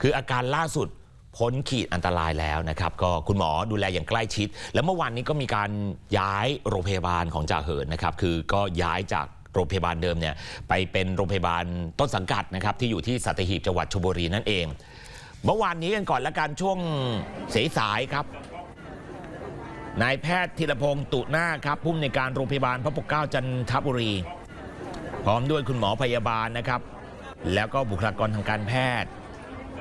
คืออาการล่าสุดพ้นขีดอันตรายแล้วนะครับ ก็คุณหมอดูแลอย่างใกล้ชิด แล้วเมื่อวานนี้ก็มีการย้ายโรงพยาบาลของจ่าเหินนะครับ คือก็ย้ายจากโรงพยาบาลเดิมเนี่ยไปเป็นโรงพยาบาลต้นสังกัดนะครับที่อยู่ที่สัตหีบจังหวัดชลบุรีนั่นเอง เมื่อวานนี้กันก่อนละกันช่วงสายๆครับนายแพทย์ธีรพงศ์ตุนาครับผู้อำนวยการโรงพยาบาลพระปกเกล้าจันทบุรี พร้อมด้วยคุณหมอพยาบาลนะครับ แล้วก็บุคลากรทางการแพทย์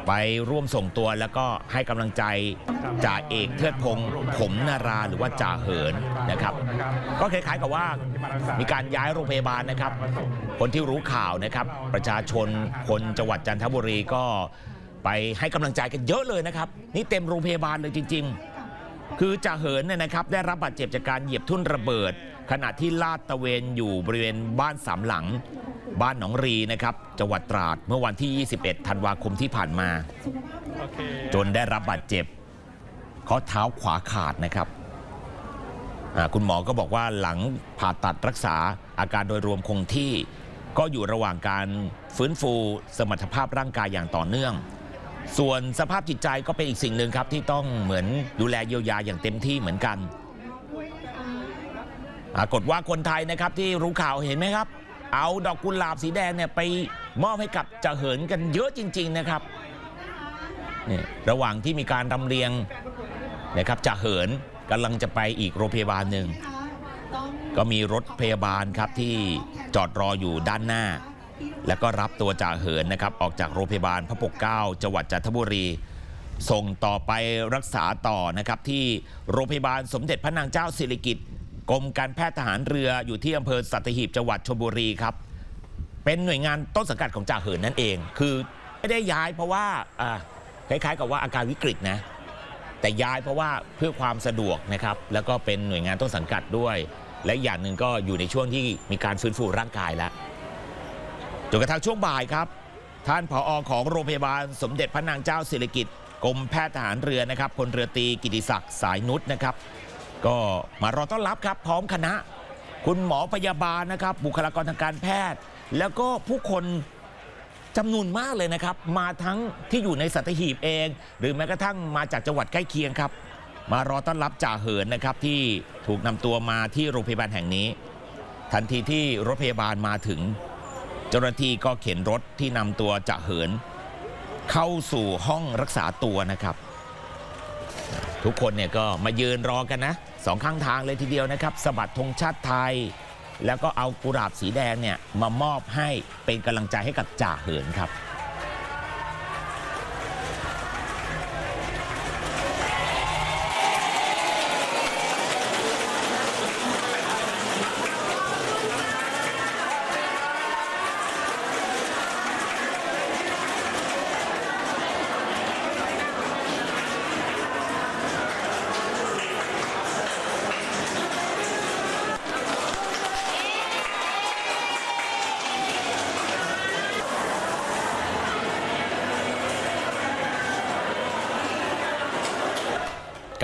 ไปร่วมส่งตัวแล้วก็ให้กำลังใจจ่าเอกเทิดพงศ์ผมนาราหรือว่าจ่าเหินนะครับ ก็คล้ายๆกับว่ามีการย้ายโรงพยาบาลนะครับ คนที่รู้ข่าวนะครับ ประชาชนคนจังหวัดจันทบุรีก็ไปให้กำลังใจกันเยอะเลยนะครับ นี่เต็มโรงพยาบาลเลยจริง ๆ คือจ่าเหินเนี่ยนะครับได้รับบาดเจ็บจากการเหยียบทุ่นระเบิด ขณะที่ลาดตะเวนอยู่บริเวณบ้านสามหลัง บ้านหนองรีนะครับจังหวัดตราดเมื่อวันที่ 21 ธันวาคมที่ผ่านมา จนได้รับบาดเจ็บข้อเท้าขวาขาดนะครับคุณหมอก็บอกว่าหลังผ่าตัดรักษาอาการโดยรวมคงที่ ก็อยู่ระหว่างการฟื้นฟูสมรรถภาพร่างกายอย่างต่อเนื่อง ส่วนสภาพจิตใจก็เป็นอีกสิ่งหนึ่งครับ ที่ต้องเหมือนดูแลเยียวยาอย่างเต็มที่เหมือนกันปรากฏว่าคนไทยนะครับที่รู้ข่าวเห็นไหมครับ เอาดอกกุหลาบสีแดงเนี่ยไปมอบให้กับจ่าเหินกันเยอะจริง ๆนะครับนี่ระหว่างที่มีการรำเรียงนะครับจ่าเหินกำลังจะไปอีกโรงพยาบาลหนึ่งก็มีรถพยาบาลครับที่จอดรออยู่ด้านหน้า แล้วก็รับตัวจ่าเหินนะครับออกจากโรงพยาบาลพระปกเกล้าจังหวัดจันทบุรี ส่งต่อไปรักษาต่อนะครับที่โรงพยาบาลสมเด็จพระนางเจ้าสิริกิติ์กรมการแพทย์ทหารเรืออยู่ที่อำเภอสัตหีบจังหวัดชลบุรีครับ เป็นหน่วยงานต้นสังกัดของจ่าเหินนั่นเอง คือไม่ได้ย้ายเพราะว่าคล้ายๆ กับว่าอาการวิกฤตนะแต่ย้ายเพราะว่าเพื่อความสะดวกนะครับแล้วก็เป็นหน่วยงานต้นสังกัดด้วย และอย่างหนึ่งก็อยู่ในช่วงที่มีการฟื้นฟูร่างกายแล้ว จนกระทั่งช่วงบ่ายครับ ท่านผอของโรงพยาบาลสมเด็จพระนางเจ้าสิริกิติ์กรมแพทย์ทหารเรือนะครับพลเรือตรีกิติศักดิ์สายนุชนะครับ ก็มารอต้อนรับครับ พร้อมคณะ คุณหมอพยาบาลนะครับ บุคลากรทางการแพทย์ แล้วก็ผู้คนจำนวนมากเลยนะครับ มาทั้งที่อยู่ในสัตหีบเอง หรือแม้กระทั่งมาจากจังหวัดใกล้เคียงครับ มารอต้อนรับจ่าเหินนะครับที่ถูกนำตัวมาที่โรงพยาบาลแห่งนี้ ทันทีที่รถพยาบาลมาถึง เจ้าหน้าที่ก็เข็นรถที่นำตัวจ่าเหิน เข้าสู่ห้องรักษาตัวนะครับ ทุกคนเนี่ยก็มายืนรอกันนะสองข้างทางเลยทีเดียวนะครับสบัดธงชาติไทย แล้วก็เอากุหลาบสีแดงเนี่ยมามอบให้เป็นกำลังใจให้กับจ่าเหินครับ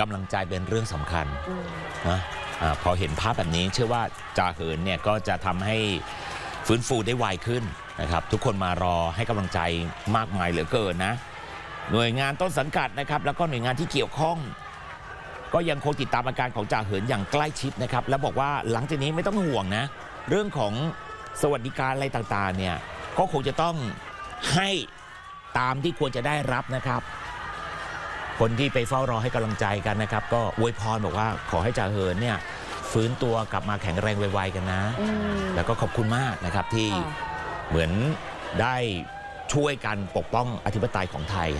กำลังใจเป็นเรื่องสำคัญนะอาพอเห็นภาพแบบนี้เชื่อว่าจ่าเหินเนี่ยก็จะทำให้ฟื้นฟูได้ไวขึ้นนะครับ ทุกคนมารอให้กำลังใจมากมายเหลือเกินนะ หน่วยงานต้นสังกัดนะครับ แล้วก็หน่วยงานที่เกี่ยวข้อง ก็ยังคงติดตามอาการของจ่าเหินอย่างใกล้ชิดนะครับ แล้วบอกว่าหลังจากนี้ไม่ต้องห่วงนะ เรื่องของสวัสดิการอะไรต่างๆเนี่ยก็คงจะต้องให้ตามที่ควรจะได้รับนะครับ คนที่ไปเฝ้ารอให้กำลังใจกันนะครับ ก็อวยพรบอกว่าขอให้จ่าเหินเนี่ยฟื้นตัวกลับมาแข็งแรงไวๆกันนะ อืม แล้วก็ขอบคุณมากนะครับที่ค่ะ เหมือนได้ช่วยกันปกป้องอธิปไตยของไทย